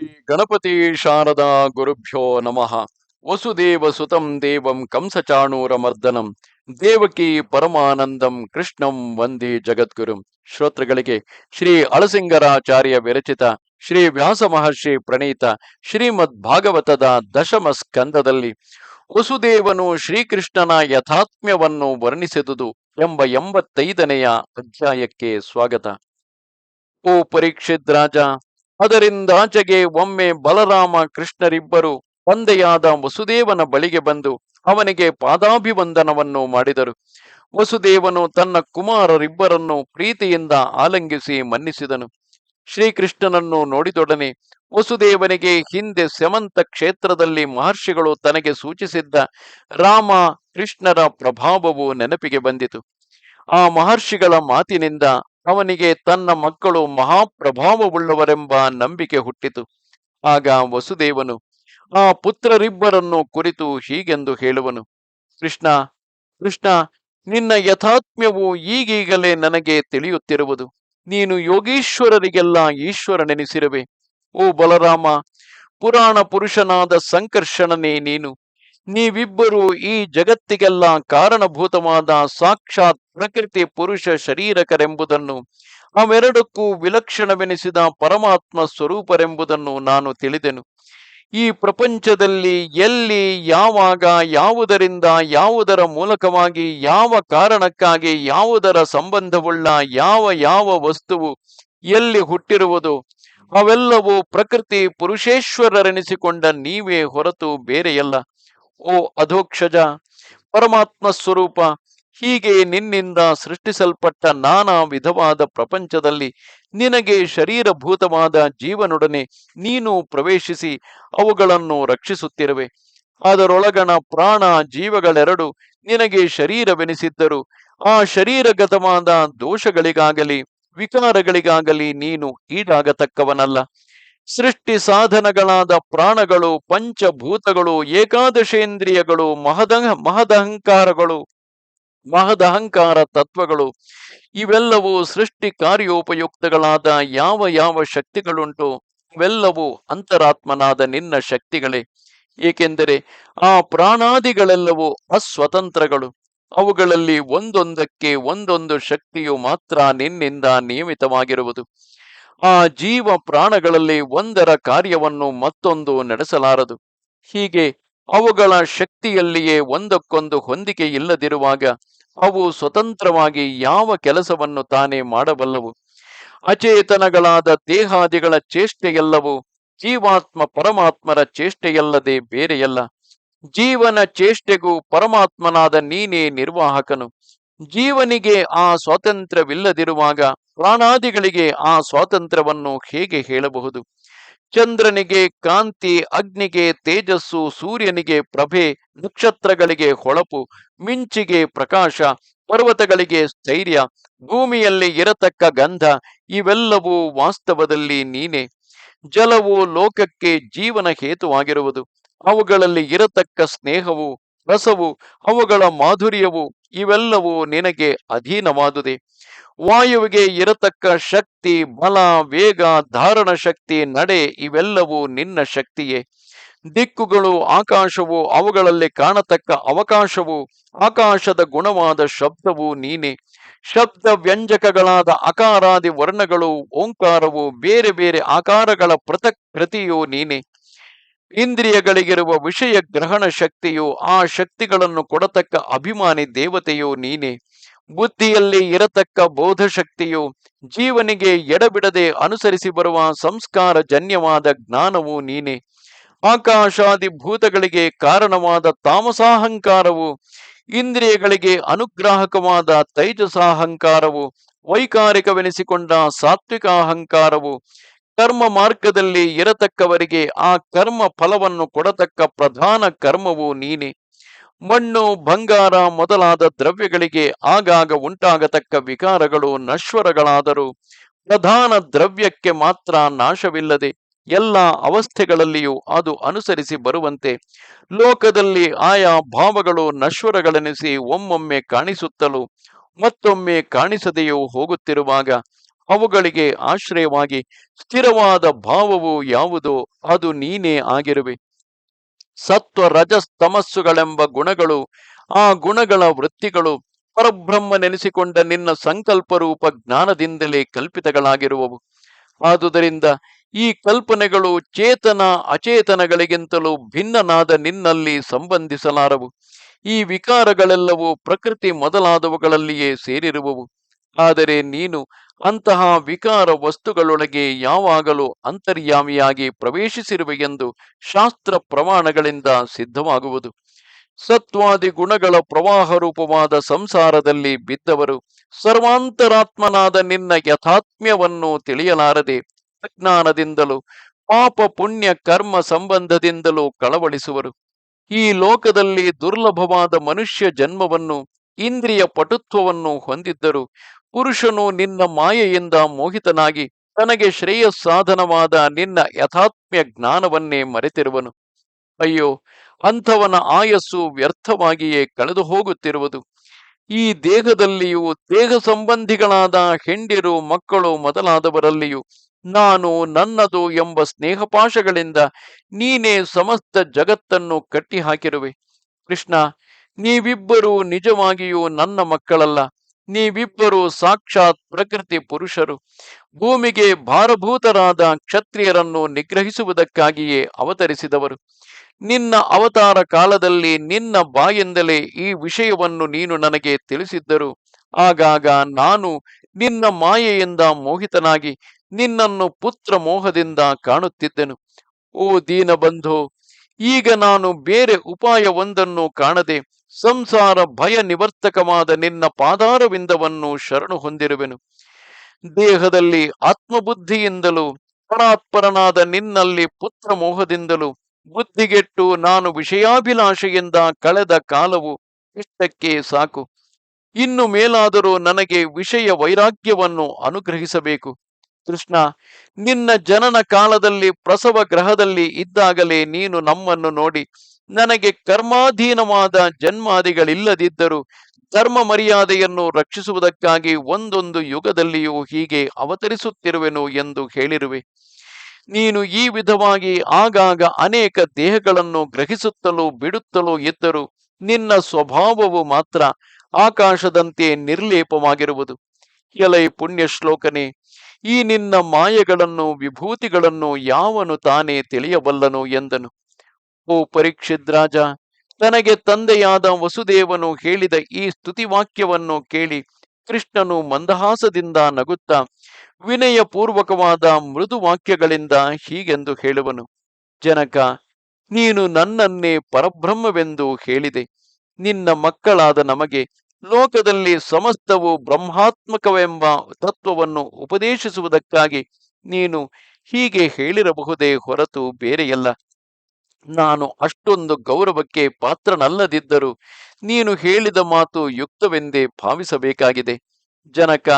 ಗಣಪತಿ ಶಾರದಾ ಗುರುಭ್ಯೋ ನಮಃ. ವಸುದೇವ ಸುತಂ ದೇವಂ ಕಂಸಚಾಣೂರ ಮರ್ದನಂ ದೇವಕಿ ಪರಮಾನಂದಂ ಕೃಷ್ಣಂ ವಂದೇ ಜಗದ್ಗುರುಂ. ಶ್ರೋತೃಗಳಿಗೆ ಶ್ರೀ ಅಳಸಿಂಗರಾಚಾರ್ಯ ವಿರಚಿತ, ಶ್ರೀ ವ್ಯಾಸ ಮಹರ್ಷಿ ಪ್ರಣೀತ, ಶ್ರೀಮದ್ ಭಾಗವತದ ದಶಮ ಸ್ಕಂದದಲ್ಲಿ ವಸುದೇವನು ಶ್ರೀಕೃಷ್ಣನ ಯಥಾತ್ಮ್ಯವನ್ನು ವರ್ಣಿಸಿದುದು ಎಂಬ ಎಂಬತ್ತೈದನೆಯ ಅಧ್ಯಾಯಕ್ಕೆ ಸ್ವಾಗತ. ಓ ಪರೀಕ್ಷಿತ್ ರಾಜ! ಅದರಿಂದಾಚೆಗೆ ಒಮ್ಮೆ ಬಲರಾಮ ಕೃಷ್ಣರಿಬ್ಬರು ತಂದೆಯಾದ ವಸುದೇವನ ಬಳಿಗೆ ಬಂದು ಅವನಿಗೆ ಪಾದಾಭಿವಂದನವನ್ನು ಮಾಡಿದರು. ವಸುದೇವನು ತನ್ನ ಕುಮಾರರಿಬ್ಬರನ್ನು ಪ್ರೀತಿಯಿಂದ ಆಲಂಗಿಸಿ ಮನ್ನಿಸಿದನು. ಶ್ರೀಕೃಷ್ಣನನ್ನು ನೋಡಿದೊಡನೆ ವಸುದೇವನಿಗೆ ಹಿಂದೆ ಸೆಮಂತ ಕ್ಷೇತ್ರದಲ್ಲಿ ಮಹರ್ಷಿಗಳು ತನಗೆ ಸೂಚಿಸಿದ್ದ ರಾಮ ಕೃಷ್ಣರ ಪ್ರಭಾವವು ನೆನಪಿಗೆ ಬಂದಿತು. ಆ ಮಹರ್ಷಿಗಳ ಮಾತಿನಿಂದ ಅವನಿಗೆ ತನ್ನ ಮಕ್ಕಳು ಮಹಾಪ್ರಭಾವವುಳ್ಳವರೆಂಬ ನಂಬಿಕೆ ಹುಟ್ಟಿತು. ಆಗ ವಸುದೇವನು ಆ ಪುತ್ರರಿಬ್ಬರನ್ನು ಕುರಿತು ಹೀಗೆಂದು ಹೇಳುವನು. ಕೃಷ್ಣ ಕೃಷ್ಣ, ನಿನ್ನ ಯಥಾತ್ಮ್ಯವು ಈಗೀಗಲೇ ನನಗೆ ತಿಳಿಯುತ್ತಿರುವುದು. ನೀನು ಯೋಗೀಶ್ವರರಿಗೆಲ್ಲ ಈಶ್ವರನೆನಿಸಿರುವೆ. ಓ ಬಲರಾಮ, ಪುರಾಣ ಪುರುಷನಾದ ಸಂಕರ್ಷಣನೇ ನೀನು. ನೀವಿಬ್ಬರು ಈ ಜಗತ್ತಿಗೆಲ್ಲ ಕಾರಣಭೂತವಾದ ಸಾಕ್ಷಾತ್ ಪ್ರಕೃತಿ ಪುರುಷ ಶರೀರಕರೆಂಬುದನ್ನು ಅವೆರಡಕ್ಕೂ ವಿಲಕ್ಷಣವೆನಿಸಿದ ಪರಮಾತ್ಮ ಸ್ವರೂಪರೆಂಬುದನ್ನು ನಾನು ತಿಳಿದೆನು. ಈ ಪ್ರಪಂಚದಲ್ಲಿ ಎಲ್ಲಿ, ಯಾವಾಗ, ಯಾವುದರಿಂದ, ಯಾವುದರ ಮೂಲಕವಾಗಿ, ಯಾವ ಕಾರಣಕ್ಕಾಗಿ, ಯಾವುದರ ಸಂಬಂಧವುಳ್ಳ ಯಾವ ಯಾವ ವಸ್ತುವು ಎಲ್ಲಿ ಹುಟ್ಟಿರುವುದು, ಅವೆಲ್ಲವೂ ಪ್ರಕೃತಿ ಪುರುಷೇಶ್ವರರೆನಿಸಿಕೊಂಡ ನೀವೇ ಹೊರತು ಬೇರೆಯಲ್ಲ. ಓ ಅಧೋಕ್ಷಜ, ಪರಮಾತ್ಮ ಸ್ವರೂಪ, ಹೀಗೆ ನಿನ್ನಿಂದ ಸೃಷ್ಟಿಸಲ್ಪಟ್ಟ ನಾನಾ ವಿಧವಾದ ಪ್ರಪಂಚದಲ್ಲಿ ನಿನಗೆ ಶರೀರಭೂತವಾದ ಜೀವನೊಡನೆ ನೀನು ಪ್ರವೇಶಿಸಿ ಅವುಗಳನ್ನು ರಕ್ಷಿಸುತ್ತಿರುವೆ. ಅದರೊಳಗಣ ಪ್ರಾಣ ಜೀವಗಳೆರಡು ನಿನಗೆ ಶರೀರವೆನಿಸಿದ್ದರು. ಆ ಶರೀರಗತವಾದ ದೋಷಗಳಿಗಾಗಲಿ, ವಿಕಾರಗಳಿಗಾಗಲಿ ನೀನು ಈಡಾಗತಕ್ಕವನಲ್ಲ. ಸೃಷ್ಟಿ ಸಾಧನಗಳಾದ ಪ್ರಾಣಗಳು, ಪಂಚಭೂತಗಳು, ಏಕಾದಶೇಂದ್ರಿಯಗಳು, ಮಹದ, ಮಹದಹಂಕಾರಗಳು, ಮಹದಹಂಕಾರ ತತ್ವಗಳು, ಇವೆಲ್ಲವೂ ಸೃಷ್ಟಿ ಕಾರ್ಯೋಪಯುಕ್ತಗಳಾದ ಯಾವ ಯಾವ ಶಕ್ತಿಗಳುಂಟು ಇವೆಲ್ಲವೂ ಅಂತರಾತ್ಮನಾದ ನಿನ್ನ ಶಕ್ತಿಗಳೇ. ಏಕೆಂದರೆ ಆ ಪ್ರಾಣಾದಿಗಳೆಲ್ಲವೂ ಅಸ್ವತಂತ್ರಗಳು. ಅವುಗಳಲ್ಲಿ ಒಂದೊಂದಕ್ಕೆ ಒಂದೊಂದು ಶಕ್ತಿಯು ಮಾತ್ರ ನಿನ್ನಿಂದ ನಿಯಮಿತವಾಗಿರುವುದು. ಆ ಜೀವ ಪ್ರಾಣಗಳಲ್ಲಿ ಒಂದರ ಕಾರ್ಯವನ್ನು ಮತ್ತೊಂದು ನಡೆಸಲಾರದು. ಹೀಗೆ ಅವುಗಳ ಶಕ್ತಿಯಲ್ಲಿಯೇ ಒಂದಕ್ಕೊಂದು ಹೊಂದಿಕೆ ಇಲ್ಲದಿರುವಾಗ ಅವು ಸ್ವತಂತ್ರವಾಗಿ ಯಾವ ಕೆಲಸವನ್ನು ತಾನೇ ಮಾಡಬಲ್ಲವು. ಅಚೇತನಗಳಾದ ದೇಹಾದಿಗಳ ಚೇಷ್ಟೆಯೆಲ್ಲವೂ ಜೀವಾತ್ಮ ಪರಮಾತ್ಮರ ಚೇಷ್ಟೆಯಲ್ಲದೆ ಬೇರೆಯಲ್ಲ. ಜೀವನ ಚೇಷ್ಟೆಗೂ ಪರಮಾತ್ಮನಾದ ನೀನೇ ನಿರ್ವಾಹಕನು. ಜೀವನಿಗೆ ಆ ಸ್ವಾತಂತ್ರ್ಯವಿಲ್ಲದಿರುವಾಗ ಪ್ರಾಣಾದಿಗಳಿಗೆ ಆ ಸ್ವಾತಂತ್ರ್ಯವನ್ನು ಹೇಗೆ ಹೇಳಬಹುದು? ಚಂದ್ರನಿಗೆ ಕಾಂತಿ, ಅಗ್ನಿಗೆ ತೇಜಸ್ಸು, ಸೂರ್ಯನಿಗೆ ಪ್ರಭೆ, ನಕ್ಷತ್ರಗಳಿಗೆ ಹೊಳಪು, ಮಿಂಚಿಗೆ ಪ್ರಕಾಶ, ಪರ್ವತಗಳಿಗೆ ಸ್ಥೈರ್ಯ, ಭೂಮಿಯಲ್ಲಿ ಇರತಕ್ಕ ಗಂಧ, ಇವೆಲ್ಲವೂ ವಾಸ್ತವದಲ್ಲಿ ನೀನೆ. ಜಲವು ಲೋಕಕ್ಕೆ ಜೀವನ ಹೇತುವಾಗಿರುವುದು. ಅವುಗಳಲ್ಲಿ ಇರತಕ್ಕ ಸ್ನೇಹವು ರಸವು, ಅವುಗಳ ಮಾಧುರ್ಯವು ಇವೆಲ್ಲವೂ ನಿನಗೆ ಅಧೀನವಾದುದೇ. ವಾಯುವಿಗೆ ಇರತಕ್ಕ ಶಕ್ತಿ, ಬಲ, ವೇಗ, ಧಾರಣ ಶಕ್ತಿ, ನಡೆ ಇವೆಲ್ಲವೂ ನಿನ್ನ ಶಕ್ತಿಯೇ. ದಿಕ್ಕುಗಳು ಆಕಾಶವು, ಅವುಗಳಲ್ಲಿ ಕಾಣತಕ್ಕ ಅವಕಾಶವು, ಆಕಾಶದ ಗುಣವಾದ ಶಬ್ದವು ನೀನೆ. ಶಬ್ದ ವ್ಯಂಜಕಗಳಾದ ಅಕಾರಾದಿ ವರ್ಣಗಳು, ಓಂಕಾರವು ಬೇರೆ ಬೇರೆ ಆಕಾರಗಳ ಪೃಥಕ್ ಕೃತಿಯು ನೀನೆ. ಇಂದ್ರಿಯಗಳಿಗಿರುವ ವಿಷಯ ಗ್ರಹಣ ಶಕ್ತಿಯು ಆ ಶಕ್ತಿಗಳನ್ನು ಕೊಡತಕ್ಕ ಅಭಿಮಾನಿ ದೇವತೆಯು ನೀನೆ. ಬುದ್ಧಿಯಲ್ಲಿ ಇರತಕ್ಕ ಬೋಧ ಶಕ್ತಿಯು ಜೀವನಿಗೆ ಎಡಬಿಡದೆ ಅನುಸರಿಸಿ ಬರುವ ಸಂಸ್ಕಾರ ಜನ್ಯವಾದ ಜ್ಞಾನವು ನೀನೆ. ಆಕಾಶಾದಿ ಭೂತಗಳಿಗೆ ಕಾರಣವಾದ ತಾಮಸಾಹಂಕಾರವು, ಇಂದ್ರಿಯಗಳಿಗೆ ಅನುಗ್ರಾಹಕವಾದ ತೈಜಸಾಹಂಕಾರವು, ವೈಕಾರಿಕವೆನಿಸಿಕೊಂಡ ಸಾತ್ವಿಕಾಹಂಕಾರವು ಕರ್ಮ ಮಾರ್ಗದಲ್ಲಿ ಇರತಕ್ಕವರಿಗೆ ಆ ಕರ್ಮ ಫಲವನ್ನು ಕೊಡತಕ್ಕ ಪ್ರಧಾನ ಕರ್ಮವು ನೀನೆ. ಮಣ್ಣು, ಬಂಗಾರ ಮೊದಲಾದ ದ್ರವ್ಯಗಳಿಗೆ ಆಗಾಗ ಉಂಟಾಗತಕ್ಕ ವಿಕಾರಗಳು ನಶ್ವರಗಳಾದರೂ ಪ್ರಧಾನ ದ್ರವ್ಯಕ್ಕೆ ಮಾತ್ರ ನಾಶವಿಲ್ಲದೆ ಎಲ್ಲ ಅವಸ್ಥೆಗಳಲ್ಲಿಯೂ ಅದು ಅನುಸರಿಸಿ ಬರುವಂತೆ. ಲೋಕದಲ್ಲಿ ಆಯಾ ಭಾವಗಳು ನಶ್ವರಗಳೆನಿಸಿ ಒಮ್ಮೊಮ್ಮೆ ಕಾಣಿಸುತ್ತಲೂ ಮತ್ತೊಮ್ಮೆ ಕಾಣಿಸದೆಯೂ ಹೋಗುತ್ತಿರುವಾಗ ಅವುಗಳಿಗೆ ಆಶ್ರಯವಾಗಿ ಸ್ಥಿರವಾದ ಭಾವವು ಯಾವುದೋ ಅದು ನೀನೇ ಆಗಿರುವೆ. ಸತ್ವ, ರಜಸ್, ತಮಸ್ಸುಗಳೆಂಬ ಗುಣಗಳು, ಆ ಗುಣಗಳ ವೃತ್ತಿಗಳು ಪರಬ್ರಹ್ಮನೆನಿಸಿಕೊಂಡ ನಿನ್ನ ಸಂಕಲ್ಪ ರೂಪ ಜ್ಞಾನದಿಂದಲೇ ಕಲ್ಪಿತಗಳಾಗಿರುವವು. ಆದುದರಿಂದ ಈ ಕಲ್ಪನೆಗಳು ಚೇತನ, ಅಚೇತನಗಳಿಗಿಂತಲೂ ಭಿನ್ನನಾದ ನಿನ್ನಲ್ಲಿ ಸಂಬಂಧಿಸಲಾರವು. ಈ ವಿಕಾರಗಳೆಲ್ಲವೂ ಪ್ರಕೃತಿ ಮೊದಲಾದವುಗಳಲ್ಲಿಯೇ ಸೇರಿರುವವು. ಆದರೆ ನೀನು ಅಂತಹ ವಿಕಾರ ವಸ್ತುಗಳೊಳಗೆ ಯಾವಾಗಲೂ ಅಂತರ್ಯಾಮಿಯಾಗಿ ಪ್ರವೇಶಿಸಿರುವೆ ಎಂದು ಶಾಸ್ತ್ರ ಪ್ರಮಾಣಗಳಿಂದ ಸಿದ್ಧವಾಗುವುದು. ಸತ್ವಾದಿ ಗುಣಗಳ ಪ್ರವಾಹ ರೂಪವಾದ ಸಂಸಾರದಲ್ಲಿ ಬಿದ್ದವರು ಸರ್ವಾಂತರಾತ್ಮನಾದ ನಿನ್ನ ಯಥಾತ್ಮ್ಯವನ್ನು ತಿಳಿಯಲಾರದೆ ಅಜ್ಞಾನದಿಂದಲೂ ಪಾಪ ಪುಣ್ಯ ಕರ್ಮ ಸಂಬಂಧದಿಂದಲೂ ಕಳವಳಿಸುವರು. ಈ ಲೋಕದಲ್ಲಿ ದುರ್ಲಭವಾದ ಮನುಷ್ಯ ಜನ್ಮವನ್ನು ಇಂದ್ರಿಯ ಪಟುತ್ವವನ್ನು ಹೊಂದಿದ್ದರು. ಪುರುಷನು ನಿನ್ನ ಮಾಯೆಯಿಂದ ಮೋಹಿತನಾಗಿ ತನಗೆ ಶ್ರೇಯಸ್ಸಾಧನವಾದ ನಿನ್ನ ಯಥಾತ್ಮ್ಯ ಜ್ಞಾನವನ್ನೇ ಮರೆತಿರುವನು. ಅಯ್ಯೋ, ಅಂಥವನ ಆಯಸ್ಸು ವ್ಯರ್ಥವಾಗಿಯೇ ಕಳೆದು ಹೋಗುತ್ತಿರುವುದು. ಈ ದೇಹದಲ್ಲಿಯೂ ದೇಹ ಸಂಬಂಧಿಗಳಾದ ಹೆಂಡಿರು ಮಕ್ಕಳು ಮೊದಲಾದವರಲ್ಲಿಯೂ ನಾನು ನನ್ನದು ಎಂಬ ಸ್ನೇಹಪಾಶಗಳಿಂದ ನೀನೇ ಸಮಸ್ತ ಜಗತ್ತನ್ನು ಕಟ್ಟಿಹಾಕಿರುವೆ. ಕೃಷ್ಣ, ನೀವಿಬ್ಬರೂ ನಿಜವಾಗಿಯೂ ನನ್ನ ಮಕ್ಕಳಲ್ಲ. ನೀವಿಬ್ಬರು ಸಾಕ್ಷಾತ್ ಪ್ರಕೃತಿ ಪುರುಷರು. ಭೂಮಿಗೆ ಭಾರಭೂತರಾದ ಕ್ಷತ್ರಿಯರನ್ನು ನಿಗ್ರಹಿಸುವುದಕ್ಕಾಗಿಯೇ ಅವತರಿಸಿದವರು. ನಿನ್ನ ಅವತಾರ ಕಾಲದಲ್ಲಿ ನಿನ್ನ ಬಾಯಿಂದಲೇ ಈ ವಿಷಯವನ್ನು ನೀನು ನನಗೆ ತಿಳಿಸಿದ್ದರು. ಆಗಾಗ ನಾನು ನಿನ್ನ ಮಾಯೆಯಿಂದ ಮೋಹಿತನಾಗಿ ನಿನ್ನನ್ನು ಪುತ್ರ ಮೋಹದಿಂದ ಕಾಣುತ್ತಿದ್ದೆನು. ಓ ದೀನಬಂಧು, ಈಗ ನಾನು ಬೇರೆ ಉಪಾಯವೊಂದನ್ನು ಕಾಣದೆ ಸಂಸಾರ ಭಯ ನಿವರ್ತಕವಾದ ನಿನ್ನ ಪಾದಾರವಿಂದವನ್ನು ಶರಣು ಹೊಂದಿರುವೆನು. ದೇಹದಲ್ಲಿ ಆತ್ಮಬುದ್ಧಿಯಿಂದಲೂ ಪರಾತ್ಪರನಾದ ನಿನ್ನಲ್ಲಿ ಪುತ್ರ ಮೋಹದಿಂದಲೂ ಬುದ್ಧಿಗೆಟ್ಟು ನಾನು ವಿಷಯಾಭಿಲಾಷೆಯಿಂದ ಕಳೆದ ಕಾಲವು ಇಷ್ಟಕ್ಕೆ ಸಾಕು. ಇನ್ನು ಮೇಲಾದರೂ ನನಗೆ ವಿಷಯ ವೈರಾಗ್ಯವನ್ನು ಅನುಗ್ರಹಿಸಬೇಕು. ಕೃಷ್ಣ, ನಿನ್ನ ಜನನ ಕಾಲದಲ್ಲಿ ಪ್ರಸವ ಗ್ರಹದಲ್ಲಿ ಇದ್ದಾಗಲೇ ನೀನು ನಮ್ಮನ್ನು ನೋಡಿ ನನಗೆ ಕರ್ಮಾಧೀನವಾದ ಜನ್ಮಾದಿಗಳಿಲ್ಲದಿದ್ದರೂ ಧರ್ಮ ಮರ್ಯಾದೆಯನ್ನು ರಕ್ಷಿಸುವುದಕ್ಕಾಗಿ ಒಂದೊಂದು ಯುಗದಲ್ಲಿಯೂ ಹೀಗೆ ಅವತರಿಸುತ್ತಿರುವೆನು ಎಂದು ಹೇಳಿರುವೆ. ನೀನು ಈ ವಿಧವಾಗಿ ಆಗಾಗ ಅನೇಕ ದೇಹಗಳನ್ನು ಗ್ರಹಿಸುತ್ತಲೂ ಬಿಡುತ್ತಲೂ ಇದ್ದರೂ ನಿನ್ನ ಸ್ವಭಾವವು ಮಾತ್ರ ಆಕಾಶದಂತೆ ನಿರ್ಲೇಪವಾಗಿರುವುದು. ಎಲೈ ಪುಣ್ಯ ಶ್ಲೋಕನೆ ಈ ನಿನ್ನ ಮಾಯೆಗಳನ್ನು, ವಿಭೂತಿಗಳನ್ನು ಯಾವನು ತಾನೇ ತಿಳಿಯಬಲ್ಲನು ಎಂದನು. ಓ ಪರೀಕ್ಷಿತ್ ರಾಜ, ತನಗೆ ತಂದೆಯಾದ ವಸುದೇವನು ಹೇಳಿದ ಈ ಸ್ತುತಿವಾಕ್ಯವನ್ನು ಕೇಳಿ ಕೃಷ್ಣನು ಮಂದಹಾಸದಿಂದ ನಗುತ್ತಾ ವಿನಯ ಪೂರ್ವಕವಾದ ಮೃದು ವಾಕ್ಯಗಳಿಂದ ಹೀಗೆಂದು ಹೇಳುವನು. ಜನಕ, ನೀನು ನನ್ನನ್ನೇ ಪರಬ್ರಹ್ಮವೆಂದು ಹೇಳಿದೆ. ನಿನ್ನ ಮಕ್ಕಳಾದ ನಮಗೆ ಲೋಕದಲ್ಲಿ ಸಮಸ್ತವು ಬ್ರಹ್ಮಾತ್ಮಕವೆಂಬ ತತ್ವವನ್ನು ಉಪದೇಶಿಸುವುದಕ್ಕಾಗಿ ನೀನು ಹೀಗೆ ಹೇಳಿರಬಹುದೇ ಹೊರತು ಬೇರೆಯಲ್ಲ. ನಾನು ಅಷ್ಟೊಂದು ಗೌರವಕ್ಕೆ ಪಾತ್ರನಲ್ಲದಿದ್ದರೂ ನೀನು ಹೇಳಿದ ಮಾತು ಯುಕ್ತವೆಂದೇ ಭಾವಿಸಬೇಕಾಗಿದೆ. ಜನಕ,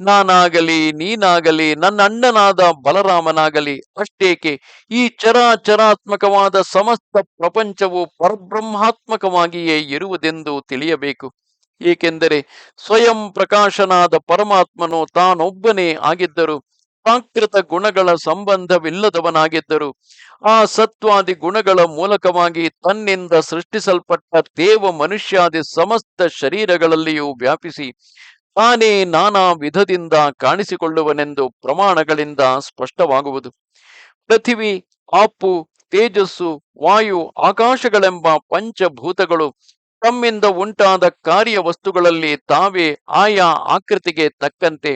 ನಾನಾಗಲಿ, ನೀನಾಗಲಿ, ನನ್ನ ಅಣ್ಣನಾದ ಬಲರಾಮನಾಗಲಿ ಅಷ್ಟೇಕೆ? ಈ ಚರಾಚರಾತ್ಮಕವಾದ ಸಮಸ್ತ ಪ್ರಪಂಚವು ಪರಬ್ರಹ್ಮಾತ್ಮಕವಾಗಿಯೇ ಇರುವುದೆಂದು ತಿಳಿಯಬೇಕು. ಏಕೆಂದರೆ ಸ್ವಯಂ ಪ್ರಕಾಶನಾದ ಪರಮಾತ್ಮನು ತಾನೊಬ್ಬನೇ ಆಗಿದ್ದರು ಪ್ರಾಕೃತ ಗುಣಗಳ ಸಂಬಂಧವಿಲ್ಲದವನಾಗಿದ್ದರು. ಆ ಸತ್ವಾದಿ ಗುಣಗಳ ಮೂಲಕವಾಗಿ ತನ್ನಿಂದ ಸೃಷ್ಟಿಸಲ್ಪಟ್ಟ ದೇವ ಮನುಷ್ಯಾದಿ ಸಮಸ್ತ ಶರೀರಗಳಲ್ಲಿಯೂ ವ್ಯಾಪಿಸಿ ತಾನೇ ನಾನಾ ವಿಧದಿಂದ ಕಾಣಿಸಿಕೊಳ್ಳುವನೆಂದು ಪ್ರಮಾಣಗಳಿಂದ ಸ್ಪಷ್ಟವಾಗುವುದು. ಪೃಥಿವಿ, ಆಪು, ತೇಜಸ್ಸು, ವಾಯು, ಆಕಾಶಗಳೆಂಬ ಪಂಚಭೂತಗಳು ತಮ್ಮಿಂದ ಉಂಟಾದ ಕಾರ್ಯ ವಸ್ತುಗಳಲ್ಲಿ ತಾವೇ ಆಯಾ ಆಕೃತಿಗೆ ತಕ್ಕಂತೆ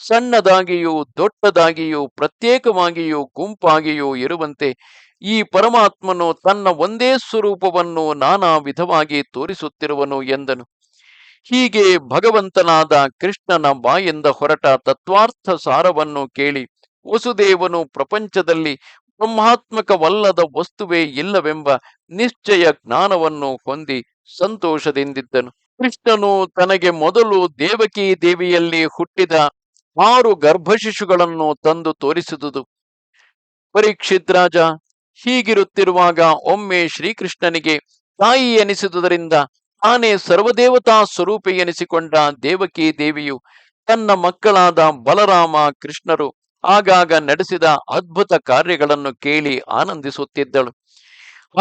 ಸಣ್ಣದಾಗಿಯೂ ದೊಡ್ಡದಾಗಿಯೂ ಪ್ರತ್ಯೇಕವಾಗಿಯೂ ಗುಂಪಾಗಿಯೂ ಇರುವಂತೆ ಈ ಪರಮಾತ್ಮನು ತನ್ನ ಒಂದೇ ಸ್ವರೂಪವನ್ನು ನಾನಾ ವಿಧವಾಗಿ ತೋರಿಸುತ್ತಿರುವನು ಎಂದನು. ಹೀಗೆ ಭಗವಂತನಾದ ಕೃಷ್ಣನ ಬಾಯಿಂದ ಹೊರಟ ತತ್ವಾರ್ಥ ಸಾರವನ್ನು ಕೇಳಿ ವಸುದೇವನು ಪ್ರಪಂಚದಲ್ಲಿ ಬ್ರಹ್ಮಾತ್ಮಕವಲ್ಲದ ವಸ್ತುವೇ ಇಲ್ಲವೆಂಬ ನಿಶ್ಚಯ ಜ್ಞಾನವನ್ನು ಹೊಂದಿ ಸಂತೋಷದಿಂದಿದ್ದನು. ಕೃಷ್ಣನು ತನಗೆ ಮೊದಲು ದೇವಕಿ ದೇವಿಯಲ್ಲಿ ಹುಟ್ಟಿದ ಆರು ಗರ್ಭಶಿಶುಗಳನ್ನು ತಂದು ತೋರಿಸಿದುದು. ಪರೀಕ್ಷಿತ್ ರಾಜ, ಹೀಗಿರುತ್ತಿರುವಾಗ ಒಮ್ಮೆ ಶ್ರೀಕೃಷ್ಣನಿಗೆ ತಾಯಿ ಎನಿಸಿದುದರಿಂದ ತಾನೇ ಸರ್ವದೇವತಾ ಸ್ವರೂಪಿ ಎನಿಸಿಕೊಂಡ ದೇವಕಿ ದೇವಿಯು ತನ್ನ ಮಕ್ಕಳಾದ ಬಲರಾಮ ಕೃಷ್ಣರು ಆಗಾಗ ನಡೆಸಿದ ಅದ್ಭುತ ಕಾರ್ಯಗಳನ್ನು ಕೇಳಿ ಆನಂದಿಸುತ್ತಿದ್ದಳು.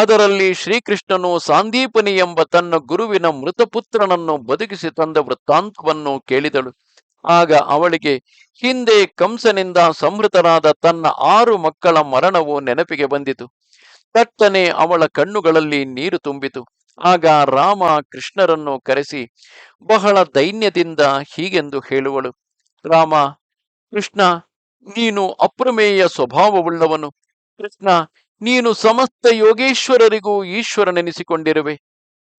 ಅದರಲ್ಲಿ ಶ್ರೀಕೃಷ್ಣನು ಸಾಂದೀಪನಿ ಎಂಬ ತನ್ನ ಗುರುವಿನ ಮೃತಪುತ್ರನನ್ನು ಬದುಕಿಸಿ ತಂದ ವೃತ್ತಾಂತವನ್ನು ಕೇಳಿದಳು. ಆಗ ಅವಳಿಗೆ, ಹಿಂದೆ ಕಂಸನಿಂದ ಸಂಹೃತರಾದ ತನ್ನ ಆರು ಮಕ್ಕಳ ಮರಣವು ನೆನಪಿಗೆ ಬಂದಿತು. ತಟ್ಟನೆ ಅವಳ ಕಣ್ಣುಗಳಲ್ಲಿ ನೀರು ತುಂಬಿತು. ಆಗ ರಾಮ ಕೃಷ್ಣರನ್ನು ಕರೆಸಿ, ಬಹಳ ದೈನ್ಯದಿಂದ ಹೀಗೆಂದು ಹೇಳುವಳು. ರಾಮ, ಕೃಷ್ಣ ನೀನು ಅಪ್ರಮೇಯ ಸ್ವಭಾವವುಳ್ಳವನು. ಕೃಷ್ಣ, ನೀನು ಸಮಸ್ತ ಯೋಗೇಶ್ವರರಿಗೂ ಈಶ್ವರನೆನಿಸಿಕೊಂಡಿರುವೆ.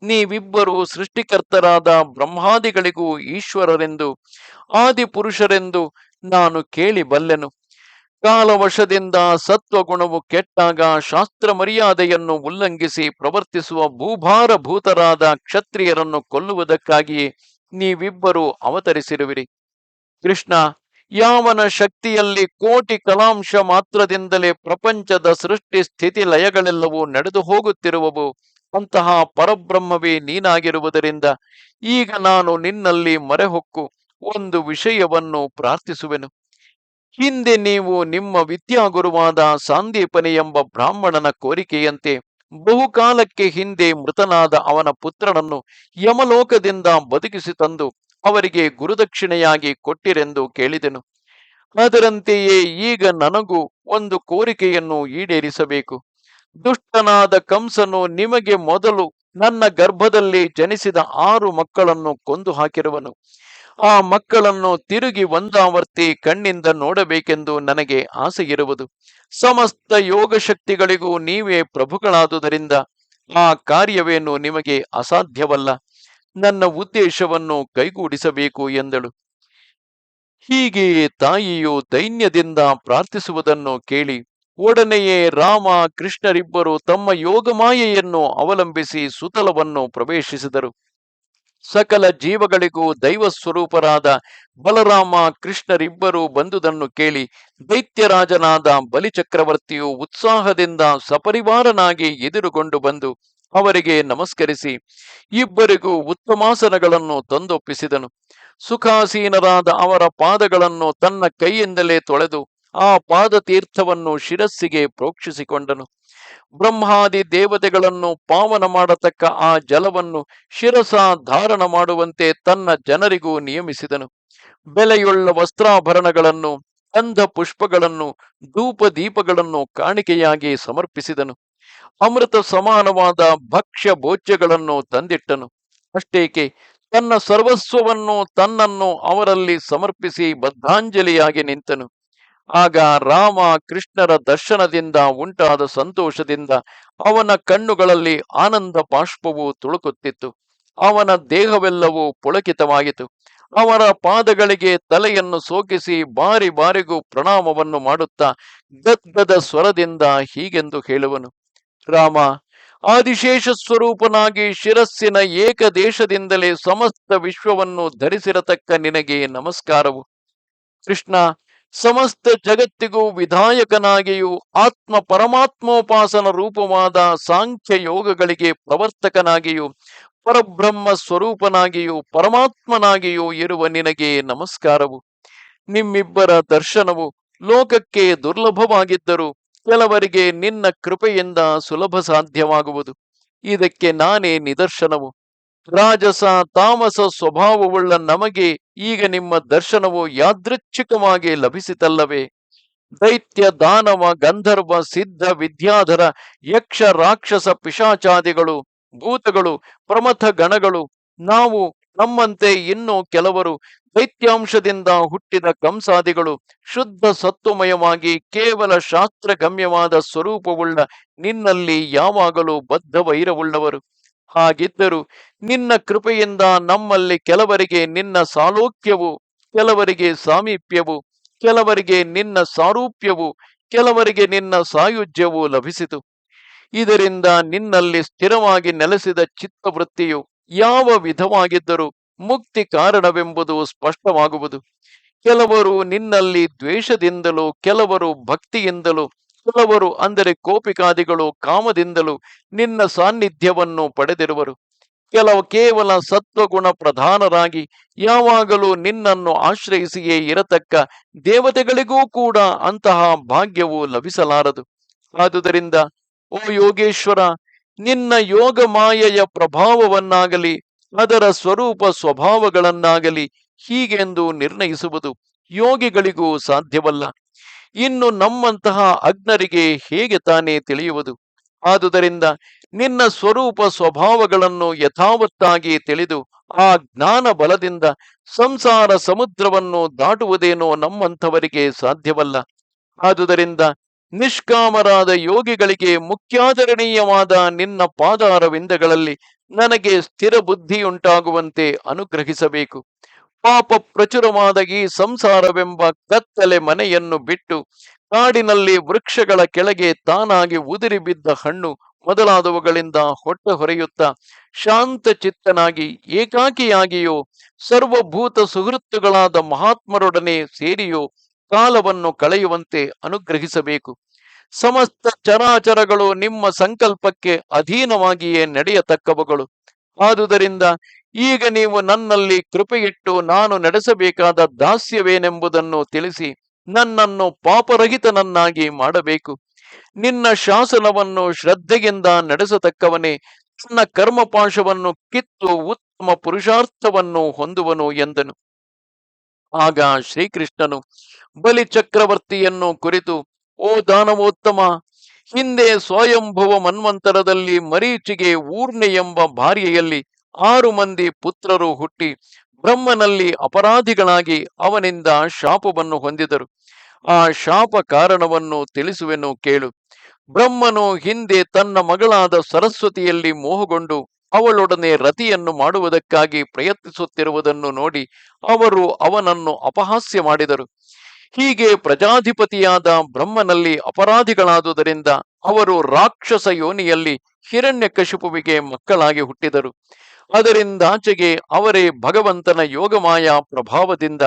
ನೀವಿಬ್ಬರು ಸೃಷ್ಟಿಕರ್ತರಾದ ಬ್ರಹ್ಮಾದಿಗಳಿಗೂ ಈಶ್ವರರೆಂದು, ಆದಿಪುರುಷರೆಂದು ನಾನು ಕೇಳಿ ಬಲ್ಲೆನು ಕಾಲವಶದಿಂದ ಸತ್ವಗುಣವು ಕೆಟ್ಟಾಗ ಶಾಸ್ತ್ರ ಮರ್ಯಾದೆಯನ್ನು ಉಲ್ಲಂಘಿಸಿ ಪ್ರವರ್ತಿಸುವ ಭೂಭಾರ ಭೂತರಾದ ಕ್ಷತ್ರಿಯರನ್ನು ಕೊಲ್ಲುವುದಕ್ಕಾಗಿಯೇ ನೀವಿಬ್ಬರು ಅವತರಿಸಿರುವಿರಿ. ಕೃಷ್ಣ ಯಾವನ ಶಕ್ತಿಯಲ್ಲಿ ಕೋಟಿ ಕಲಾಂಶ ಮಾತ್ರದಿಂದಲೇ ಪ್ರಪಂಚದ ಸೃಷ್ಟಿ ಸ್ಥಿತಿ ಲಯಗಳೆಲ್ಲವೂ ನಡೆದು ಹೋಗುತ್ತಿರುವವು, ಅಂತಹ ಪರಬ್ರಹ್ಮವೇ ನೀನಾಗಿರುವುದರಿಂದ ಈಗ ನಾನು ನಿನ್ನಲ್ಲಿ ಮರೆಹೊಕ್ಕು ಒಂದು ವಿಷಯವನ್ನು ಪ್ರಾರ್ಥಿಸುವೆನು. ಹಿಂದೆ ನೀವು ನಿಮ್ಮ ವಿದ್ಯಾಗುರುವಾದ ಸಾಂದೀಪನಿ ಎಂಬ ಬ್ರಾಹ್ಮಣನ ಕೋರಿಕೆಯಂತೆ ಬಹುಕಾಲಕ್ಕೆ ಹಿಂದೆ ಮೃತನಾದ ಅವನ ಪುತ್ರನನ್ನು ಯಮಲೋಕದಿಂದ ಬದುಕಿಸಿ ತಂದು ಅವರಿಗೆ ಗುರುದಕ್ಷಿಣೆಯಾಗಿ ಕೊಟ್ಟಿರೆಂದು ಕೇಳಿದೆನು. ಅದರಂತೆಯೇ ಈಗ ನನಗೂ ಒಂದು ಕೋರಿಕೆಯನ್ನು ಈಡೇರಿಸಬೇಕು. ದುಷ್ಟನಾದ ಕಂಸನು ನಿಮಗೆ ಮೊದಲು ನನ್ನ ಗರ್ಭದಲ್ಲಿ ಜನಿಸಿದ ಆರು ಮಕ್ಕಳನ್ನು ಕೊಂದು ಹಾಕಿರುವನು. ಆ ಮಕ್ಕಳನ್ನು ತಿರುಗಿ ಒಂದಾವರ್ತಿ ಕಣ್ಣಿಂದ ನೋಡಬೇಕೆಂದು ನನಗೆ ಆಸೆಯಿರುವುದು. ಸಮಸ್ತ ಯೋಗ ಶಕ್ತಿಗಳಿಗೂ ನೀವೇ ಪ್ರಭುಗಳಾದುದರಿಂದ ಆ ಕಾರ್ಯವೇನು ನಿಮಗೆ ಅಸಾಧ್ಯವಲ್ಲ. ನನ್ನ ಉದ್ದೇಶವನ್ನು ಕೈಗೂಡಿಸಬೇಕು ಎಂದಳು. ಹೀಗೆಯೇ ತಾಯಿಯು ದೈನ್ಯದಿಂದ ಪ್ರಾರ್ಥಿಸುವುದನ್ನು ಕೇಳಿ ಒಡನೆಯೇ ರಾಮ ಕೃಷ್ಣರಿಬ್ಬರು ತಮ್ಮ ಯೋಗಮಾಯೆಯನ್ನು ಅವಲಂಬಿಸಿ ಸುತಲವನ್ನು ಪ್ರವೇಶಿಸಿದರು. ಸಕಲ ಜೀವಗಳಿಗೂ ದೈವ ಸ್ವರೂಪರಾದ ಬಲರಾಮ ಕೃಷ್ಣರಿಬ್ಬರು ಬಂದುದನ್ನು ಕೇಳಿ ದೈತ್ಯರಾಜನಾದ ಬಲಿಚಕ್ರವರ್ತಿಯು ಉತ್ಸಾಹದಿಂದ ಸಪರಿವಾರನಾಗಿ ಎದುರುಗೊಂಡು ಬಂದು ಅವರಿಗೆ ನಮಸ್ಕರಿಸಿ. ಇಬ್ಬರಿಗೂ ಉತ್ತಮಾಸನಗಳನ್ನು ತಂದೊಪ್ಪಿಸಿದನು. ಸುಖಾಸೀನರಾದ ಅವರ ಪಾದಗಳನ್ನು ತನ್ನ ಕೈಯಿಂದಲೇ ತೊಳೆದು ಆ ಪಾದತೀರ್ಥವನ್ನು ಶಿರಸ್ಸಿಗೆ ಪ್ರೋಕ್ಷಿಸಿಕೊಂಡನು. ಬ್ರಹ್ಮಾದಿ ದೇವತೆಗಳನ್ನು ಪಾವನ ಮಾಡತಕ್ಕ ಆ ಜಲವನ್ನು ಶಿರಸ ಧಾರಣ ಮಾಡುವಂತೆ ತನ್ನ ಜನರಿಗೂ ನಿಯಮಿಸಿದನು. ಬೆಲೆಯುಳ್ಳ ವಸ್ತ್ರಾಭರಣಗಳನ್ನು ಗಂಧ ಪುಷ್ಪಗಳನ್ನು ಧೂಪ ದೀಪಗಳನ್ನು ಕಾಣಿಕೆಯಾಗಿ ಸಮರ್ಪಿಸಿದನು. ಅಮೃತ ಸಮಾನವಾದ ಭಕ್ಷ್ಯ ಭೋಜ್ಯಗಳನ್ನು ತಂದಿಟ್ಟನು. ಅಷ್ಟೇಕೆ, ತನ್ನ ಸರ್ವಸ್ವವನ್ನು ತನ್ನನ್ನು ಅವರಲ್ಲಿ ಸಮರ್ಪಿಸಿ ಬದ್ಧಾಂಜಲಿಯಾಗಿ ನಿಂತನು. ಆಗ ರಾಮ ಕೃಷ್ಣರ ದರ್ಶನದಿಂದ ಉಂಟಾದ ಸಂತೋಷದಿಂದ ಅವನ ಕಣ್ಣುಗಳಲ್ಲಿ ಆನಂದ ಪಾಶ್ವವು ತುಳುಕುತ್ತಿತ್ತು. ಅವನ ದೇಹವೆಲ್ಲವೂ ಪುಳಕಿತವಾಯಿತು ಅವರ ಪಾದಗಳಿಗೆ ತಲೆಯನ್ನು ಸೋಕಿಸಿ ಬಾರಿ ಬಾರಿಗೂ ಪ್ರಣಾಮವನ್ನು ಮಾಡುತ್ತಾ ಗದ್ಗದ ಸ್ವರದಿಂದ ಹೀಗೆಂದು ಹೇಳುವನು. ರಾಮ. ಆದಿಶೇಷ ಸ್ವರೂಪನಾಗಿ ಶಿರಸ್ಸಿನ ಏಕದೇಶದಿಂದಲೇ ಸಮಸ್ತ ವಿಶ್ವವನ್ನು ಧರಿಸಿರತಕ್ಕ ನಿನಗೆ ನಮಸ್ಕಾರವು. ಕೃಷ್ಣ. ಸಮಸ್ತ ಜಗತ್ತಿಗೂ ವಿಧಾಯಕನಾಗಿಯೂ ಆತ್ಮ ಪರಮಾತ್ಮೋಪಾಸನ ರೂಪವಾದ ಸಾಂಖ್ಯ ಯೋಗಗಳಿಗೆ ಪ್ರವರ್ತಕನಾಗಿಯೂ ಪರಬ್ರಹ್ಮ ಸ್ವರೂಪನಾಗಿಯೂ ಪರಮಾತ್ಮನಾಗಿಯೂ ಇರುವ ನಿನಗೆ ನಮಸ್ಕಾರವು. ನಿಮ್ಮಿಬ್ಬರ ದರ್ಶನವು ಲೋಕಕ್ಕೆ ದುರ್ಲಭವಾಗಿದ್ದರೂ ಕೆಲವರಿಗೆ ನಿನ್ನ ಕೃಪೆಯಿಂದ ಸುಲಭ ಸಾಧ್ಯವಾಗುವುದು. ಇದಕ್ಕೆ ನಾನೇ ನಿದರ್ಶನವು. ರಾಜಸ ತಾಮಸ ಸ್ವಭಾವವುಳ್ಳ ನಮಗೆ ಈಗ ನಿಮ್ಮ ದರ್ಶನವು ಯಾದೃಚ್ಛಿಕವಾಗಿ ಲಭಿಸಿತಲ್ಲವೇ? ದೈತ್ಯ, ದಾನವ, ಗಂಧರ್ವ, ಸಿದ್ಧ, ವಿದ್ಯಾಧರ, ಯಕ್ಷ, ರಾಕ್ಷಸ, ಪಿಶಾಚಾದಿಗಳು, ಭೂತಗಳು, ಪ್ರಮಥ ಗಣಗಳು, ನಾವು ನಮ್ಮಂತೆ ಇನ್ನು ಕೆಲವರು ದೈತ್ಯಾಂಶದಿಂದ ಹುಟ್ಟಿದ ಕಂಸಾದಿಗಳು ಶುದ್ಧ ಸತ್ವಮಯವಾಗಿ ಕೇವಲ ಶಾಸ್ತ್ರಗಮ್ಯವಾದ ಸ್ವರೂಪವುಳ್ಳ ನಿನ್ನಲ್ಲಿ ಯಾವಾಗಲೂ ಬದ್ಧ ವೈರವುಳ್ಳವರು ಹಾಗಿದ್ದರೂ ನಿನ್ನ ಕೃಪೆಯಿಂದ ನಮ್ಮಲ್ಲಿ ಕೆಲವರಿಗೆ ನಿನ್ನ ಸಾಲೋಕ್ಯವು, ಕೆಲವರಿಗೆ ಸಾಮೀಪ್ಯವು, ಕೆಲವರಿಗೆ ನಿನ್ನ ಸಾರೂಪ್ಯವು, ಕೆಲವರಿಗೆ ನಿನ್ನ ಸಾಯುಜ್ಯವು ಲಭಿಸಿತು. ಇದರಿಂದ ನಿನ್ನಲ್ಲಿ ಸ್ಥಿರವಾಗಿ ನೆಲೆಸಿದ ಚಿತ್ತವೃತ್ತಿಯು ಯಾವ ವಿಧವಾಗಿದ್ದರೂ ಮುಕ್ತಿ ಕಾರಣವೆಂಬುದು ಸ್ಪಷ್ಟವಾಗುವುದು. ಕೆಲವರು ನಿನ್ನಲ್ಲಿ ದ್ವೇಷದಿಂದಲೂ, ಕೆಲವರು ಭಕ್ತಿಯಿಂದಲೂ, ಕೆಲವರು ಅಂದರೆ ಕೋಪಿಕಾದಿಗಳು ಕಾಮದಿಂದಲೂ ನಿನ್ನ ಸಾನ್ನಿಧ್ಯವನ್ನು ಪಡೆದಿರುವರು. ಕೆಲವು ಕೇವಲ ಸತ್ವಗುಣ ಪ್ರಧಾನರಾಗಿ ಯಾವಾಗಲೂ ನಿನ್ನನ್ನು ಆಶ್ರಯಿಸಿಯೇ ಇರತಕ್ಕ ದೇವತೆಗಳಿಗೂ ಕೂಡ ಅಂತಹ ಭಾಗ್ಯವು ಲಭಿಸಲಾರದು. ಆದುದರಿಂದ, ಓ ಯೋಗೇಶ್ವರ ನಿನ್ನ ಯೋಗ ಮಾಯೆಯ ಪ್ರಭಾವವನ್ನಾಗಲಿ, ಅದರ ಸ್ವರೂಪ ಸ್ವಭಾವಗಳನ್ನಾಗಲಿ ಹೀಗೆಂದು ನಿರ್ಣಯಿಸುವುದು ಯೋಗಿಗಳಿಗೂ ಸಾಧ್ಯವಲ್ಲ. ಇನ್ನು ನಮ್ಮಂತಹ ಅಗ್ನರಿಗೆ ಹೇಗೆ ತಾನೇ ತಿಳಿಯುವುದು? ಆದುದರಿಂದ ನಿನ್ನ ಸ್ವರೂಪ ಸ್ವಭಾವಗಳನ್ನು ಯಥಾವತ್ತಾಗಿ ತಿಳಿದು ಆ ಜ್ಞಾನ ಬಲದಿಂದ ಸಂಸಾರ ಸಮುದ್ರವನ್ನು ದಾಟುವುದೇನೋ ನಮ್ಮಂಥವರಿಗೆ ಸಾಧ್ಯವಲ್ಲ. ಆದುದರಿಂದ ನಿಷ್ಕಾಮರಾದ ಯೋಗಿಗಳಿಗೆ ಮುಖ್ಯಾಚರಣೀಯವಾದ ನಿನ್ನ ಪಾದಾರವಿಂದಗಳಲ್ಲಿ ನನಗೆ ಸ್ಥಿರ ಬುದ್ಧಿಯುಂಟಾಗುವಂತೆ ಅನುಗ್ರಹಿಸಬೇಕು. ಪಾಪ ಪ್ರಚುರವಾದ ಈ ಸಂಸಾರವೆಂಬ ಕತ್ತಲೆ ಮನೆಯನ್ನು ಬಿಟ್ಟು ಕಾಡಿನಲ್ಲಿ ವೃಕ್ಷಗಳ ಕೆಳಗೆ ತಾನಾಗಿ ಉದುರಿ ಬಿದ್ದ ಹಣ್ಣು ಮೊದಲಾದವುಗಳಿಂದ ಹೊಟ್ಟೆ ಹೊರೆಯುತ್ತಾ ಶಾಂತ ಚಿತ್ತನಾಗಿ ಏಕಾಕಿಯಾಗಿಯೋ ಸರ್ವಭೂತ ಸುಹೃತ್ತುಗಳಾದ ಮಹಾತ್ಮರೊಡನೆ ಸೇರಿಯೋ ಕಾಲವನ್ನು ಕಳೆಯುವಂತೆ ಅನುಗ್ರಹಿಸಬೇಕು. ಸಮಸ್ತ ಚರಾಚರಗಳು ನಿಮ್ಮ ಸಂಕಲ್ಪಕ್ಕೆ ಅಧೀನವಾಗಿಯೇ ನಡೆಯತಕ್ಕವುಗಳು. ಆದುದರಿಂದ ಈಗ ನೀವು ನನ್ನಲ್ಲಿ ಕೃಪೆಯಿಟ್ಟು ನಾನು ನಡೆಸಬೇಕಾದ ದಾಸ್ಯವೇನೆಂಬುದನ್ನು ತಿಳಿಸಿ ನನ್ನನ್ನು ಪಾಪರಹಿತನನ್ನಾಗಿ ಮಾಡಬೇಕು. ನಿನ್ನ ಶಾಸನವನ್ನು ಶ್ರದ್ಧೆಯಿಂದ ನಡೆಸತಕ್ಕವನೇ ತನ್ನ ಕರ್ಮಪಾಶವನ್ನು ಕಿತ್ತು ಉತ್ತಮ ಪುರುಷಾರ್ಥವನ್ನು ಹೊಂದುವನು ಎಂದನು. ಆಗ ಶ್ರೀಕೃಷ್ಣನು ಬಲಿ ಚಕ್ರವರ್ತಿಯನ್ನು ಕುರಿತು, ಓ ದಾನವೋತ್ತಮ, ಹಿಂದೆ ಸ್ವಯಂಭವ ಮನ್ವಂತರದಲ್ಲಿ ಮರೀಚಿಗೆ ಊರ್ಣೆ ಎಂಬ ಭಾರ್ಯೆಯಲ್ಲಿ ಆರು ಮಂದಿ ಪುತ್ರರು ಹುಟ್ಟಿ, ಬ್ರಹ್ಮನಲ್ಲಿ ಅಪರಾಧಿಗಳಾಗಿ ಅವನಿಂದ ಶಾಪವನ್ನು ಹೊಂದಿದರು. ಆ ಶಾಪ ಕಾರಣವನ್ನು ತಿಳಿಸುವೆನು ಕೇಳು. ಬ್ರಹ್ಮನು ಹಿಂದೆ ತನ್ನ ಮಗಳಾದ ಸರಸ್ವತಿಯಲ್ಲಿ ಮೋಹಗೊಂಡು ಅವಳೊಡನೆ ರತಿಯನ್ನು ಮಾಡುವುದಕ್ಕಾಗಿ ಪ್ರಯತ್ನಿಸುತ್ತಿರುವುದನ್ನು ನೋಡಿ ಅವರು ಅವನನ್ನು ಅಪಹಾಸ್ಯ ಮಾಡಿದರು. ಹೀಗೆ ಪ್ರಜಾಧಿಪತಿಯಾದ ಬ್ರಹ್ಮನಲ್ಲಿ ಅಪರಾಧಿಗಳಾದುದರಿಂದ ಅವರು ರಾಕ್ಷಸ ಯೋನಿಯಲ್ಲಿ ಹಿರಣ್ಯಕಶಿಪುವಿಗೆ ಮಕ್ಕಳಾಗಿ ಹುಟ್ಟಿದರು. ಅದರಿಂದಾಚೆಗೆ ಅವರೇ ಭಗವಂತನ ಯೋಗಮಾಯ ಪ್ರಭಾವದಿಂದ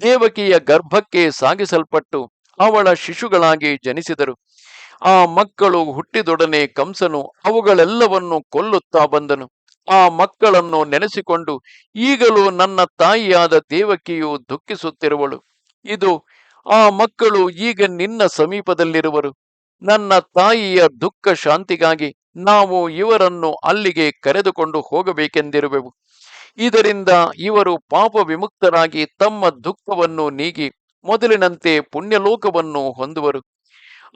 ದೇವಕಿಯ ಗರ್ಭಕ್ಕೆ ಸಾಗಿಸಲ್ಪಟ್ಟು ಅವಳ ಶಿಶುಗಳಾಗಿ ಜನಿಸಿದರು. ಆ ಮಕ್ಕಳು ಹುಟ್ಟಿದೊಡನೆ ಕಂಸನು ಅವುಗಳೆಲ್ಲವನ್ನು ಕೊಲ್ಲುತ್ತಾ ಬಂದನು. ಆ ಮಕ್ಕಳನ್ನು ನೆನೆಸಿಕೊಂಡು ಈಗಲೂ ನನ್ನ ತಾಯಿಯಾದ ದೇವಕಿಯು ದುಃಖಿಸುತ್ತಿರುವಳು. ಇದು ಆ ಮಕ್ಕಳು ಈಗ ನಿನ್ನ ಸಮೀಪದಲ್ಲಿರುವರು. ನನ್ನ ತಾಯಿಯ ದುಃಖ ಶಾಂತಿಗಾಗಿ ನಾವು ಇವರನ್ನು ಅಲ್ಲಿಗೆ ಕರೆದುಕೊಂಡು ಹೋಗಬೇಕೆಂದಿರುವೆವು. ಇದರಿಂದ ಇವರು ಪಾಪ ವಿಮುಕ್ತರಾಗಿ ತಮ್ಮ ದುಃಖವನ್ನು ನೀಗಿ ಮೊದಲಿನಂತೆ ಪುಣ್ಯಲೋಕವನ್ನು ಹೊಂದುವರು.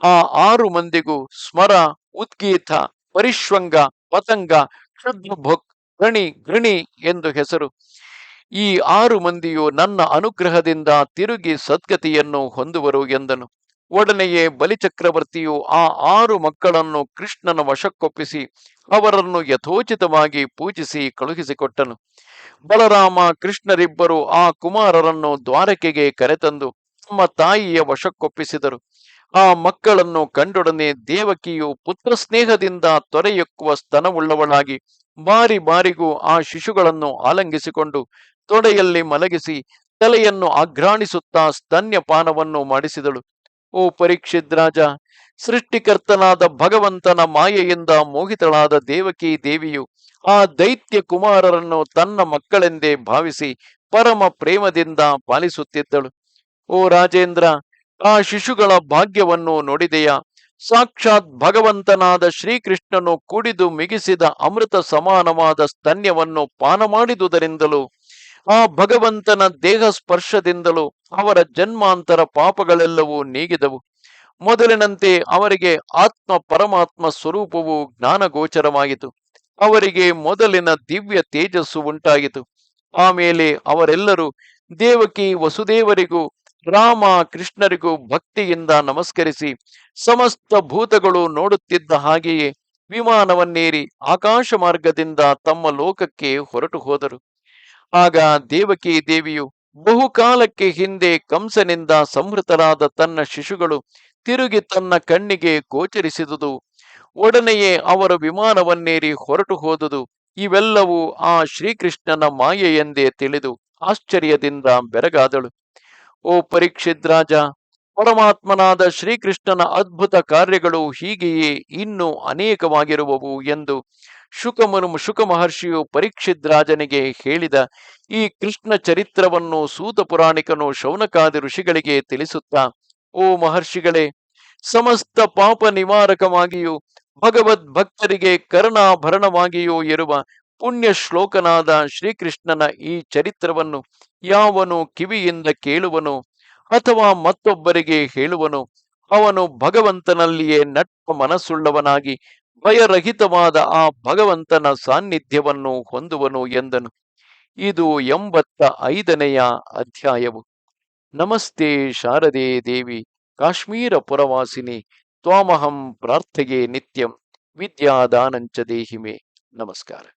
ಆ ಆರು ಮಂದಿಗೂ ಸ್ಮರ, ಉದ್ಗೀತ, ಪರಿಶ್ವಂಗ, ಪತಂಗ ಕ್ಷುದ್ರ ಭುಕ್ ಗಣಿ ಗೃಣಿ ಎಂದು ಹೆಸರು. ಈ ಆರು ಮಂದಿಯು ನನ್ನ ಅನುಗ್ರಹದಿಂದ ತಿರುಗಿ ಸದ್ಗತಿಯನ್ನು ಹೊಂದುವರು ಎಂದನು. ಒಡನೆಯೇ ಬಲಿಚಕ್ರವರ್ತಿಯು ಆ ಆರು ಮಕ್ಕಳನ್ನು ಕೃಷ್ಣನ ವಶಕ್ಕೊಪ್ಪಿಸಿ ಅವರನ್ನು ಯಥೋಚಿತವಾಗಿ ಪೂಜಿಸಿ ಕಳುಹಿಸಿಕೊಟ್ಟನು. ಬಲರಾಮ ಕೃಷ್ಣರಿಬ್ಬರು ಆ ಕುಮಾರರನ್ನು ದ್ವಾರಕೆಗೆ ಕರೆತಂದು ತಮ್ಮ ತಾಯಿಯ ವಶಕ್ಕೊಪ್ಪಿಸಿದರು. ಆ ಮಕ್ಕಳನ್ನು ಕಂಡೊಡನೆ ದೇವಕಿಯು ಪುತ್ರ ಸ್ನೇಹದಿಂದ ತೊರೆಯೊಕ್ಕುವ ಸ್ತನವುಳ್ಳವಳಾಗಿ ಬಾರಿ ಬಾರಿಗೂ ಆ ಶಿಶುಗಳನ್ನು ಆಲಂಗಿಸಿಕೊಂಡು ತೊಡೆಯಲ್ಲಿ ಮಲಗಿಸಿ ತಲೆಯನ್ನು ಆಘ್ರಾಣಿಸುತ್ತಾ ಸ್ತನ್ಯಪಾನವನ್ನು ಮಾಡಿಸಿದಳು. ಓ ಪರೀಕ್ಷಿತ್ ರಾಜ ಸೃಷ್ಟಿಕರ್ತನಾದ ಭಗವಂತನ ಮಾಯೆಯಿಂದ ಮೋಹಿತಳಾದ ದೇವಕಿ ದೇವಿಯು ಆ ದೈತ್ಯ ಕುಮಾರರನ್ನು ತನ್ನ ಮಕ್ಕಳೆಂದೇ ಭಾವಿಸಿ ಪರಮ ಪ್ರೇಮದಿಂದ ಪಾಲಿಸುತ್ತಿದ್ದಳು. ಓ ರಾಜೇಂದ್ರ ಆ ಶಿಶುಗಳ ಭಾಗ್ಯವನ್ನು ನೋಡಿದೆಯಾ? ಸಾಕ್ಷಾತ್ ಭಗವಂತನಾದ ಶ್ರೀಕೃಷ್ಣನು ಕುಡಿದು ಮಿಗಿಸಿದ ಅಮೃತ ಸಮಾನವಾದ ಸ್ತನ್ಯವನ್ನು ಪಾನ ಮಾಡಿದುದರಿಂದಲೂ, ಆ ಭಗವಂತನ ದೇಹ ಸ್ಪರ್ಶದಿಂದಲೂ ಅವರ ಜನ್ಮಾಂತರ ಪಾಪಗಳೆಲ್ಲವೂ ನೀಗಿದವು. ಮೊದಲಿನಂತೆ ಅವರಿಗೆ ಆತ್ಮ ಪರಮಾತ್ಮ ಸ್ವರೂಪವು ಜ್ಞಾನಗೋಚರವಾಯಿತು ಅವರಿಗೆ ಮೊದಲಿನ ದಿವ್ಯ ತೇಜಸ್ಸು ಉಂಟಾಯಿತು. ಆಮೇಲೆ ಅವರೆಲ್ಲರೂ ದೇವಕಿ ವಸುದೇವರಿಗೂ ರಾಮ ಕೃಷ್ಣರಿಗೂ ಭಕ್ತಿಯಿಂದ ನಮಸ್ಕರಿಸಿ ಸಮಸ್ತ ಭೂತಗಳು ನೋಡುತ್ತಿದ್ದ ಹಾಗೆಯೇ ವಿಮಾನವನ್ನೇರಿ ಆಕಾಶ ಮಾರ್ಗದಿಂದ ತಮ್ಮ ಲೋಕಕ್ಕೆ ಹೊರಟು ಹೋದರು. ಆಗ ದೇವಕಿ ದೇವಿಯು ಬಹುಕಾಲಕ್ಕೆ ಹಿಂದೆ ಕಂಸನಿಂದ ಸಂಹೃತರಾದ ತನ್ನ ಶಿಶುಗಳು ತಿರುಗಿ ತನ್ನ ಕಣ್ಣಿಗೆ ಗೋಚರಿಸಿದುದು. ಒಡನೆಯೇ ಅವರ ವಿಮಾನವನ್ನೇರಿ ಹೊರಟು ಹೋದುದು. ಇವೆಲ್ಲವೂ ಆ ಶ್ರೀಕೃಷ್ಣನ ಮಾಯೆಯೆಂದೇ ತಿಳಿದು ಆಶ್ಚರ್ಯದಿಂದ ಬೆರಗಾದಳು. ಓ ಪರೀಕ್ಷಿತ್ ರಾಜ, ಪರಮಾತ್ಮನಾದ ಶ್ರೀಕೃಷ್ಣನ ಅದ್ಭುತ ಕಾರ್ಯಗಳು ಹೀಗೆಯೇ ಇನ್ನೂ ಅನೇಕವಾಗಿರುವವು ಎಂದು ಶುಕಮನು ಶುಕ ಮಹರ್ಷಿಯು ಪರೀಕ್ಷಿತ್ ರಾಜನಿಗೆ ಹೇಳಿದ. ಈ ಕೃಷ್ಣ ಚರಿತ್ರವನ್ನು ಸೂತ ಪುರಾಣಿಕನು ಶೌನಕಾದಿ ಋಷಿಗಳಿಗೆ ತಿಳಿಸುತ್ತಾ, ಓ ಮಹರ್ಷಿಗಳೇ, ಸಮಸ್ತ ಪಾಪ ನಿವಾರಕವಾಗಿಯೂ, ಭಗವದ್ ಭಕ್ತರಿಗೆ ಕರ್ಣಾಭರಣವಾಗಿಯೂ ಇರುವ ಪುಣ್ಯ ಶ್ಲೋಕನಾದ ಶ್ರೀಕೃಷ್ಣನ ಈ ಚರಿತ್ರವನ್ನು ಯಾವನು ಕಿವಿಯಿಂದ ಕೇಳುವನು ಅಥವಾ ಮತ್ತೊಬ್ಬರಿಗೆ ಹೇಳುವನು? ಅವನು ಭಗವಂತನಲ್ಲಿಯೇ ನಟ್ಟ ಮನಸ್ಸುಳ್ಳವನಾಗಿ ಭಯರಹಿತವಾದ ಆ ಭಗವಂತನ ಸಾನ್ನಿಧ್ಯವನ್ನು ಹೊಂದುವನು ಎಂದನು. ಇದು ಎಂಬತ್ತ ಐದನೆಯ ಅಧ್ಯಾಯವು. ನಮಸ್ತೆ ಶಾರದೆ ದೇವಿ, ಕಾಶ್ಮೀರ ಪುರವಾಸಿನಿ, ತ್ವಾಮಹಂ ಪ್ರಾರ್ಥೆಗೆ ನಿತ್ಯಂ, ವಿದ್ಯಾದಾನಂಚ ದೇಹಿಮೆ. ನಮಸ್ಕಾರ.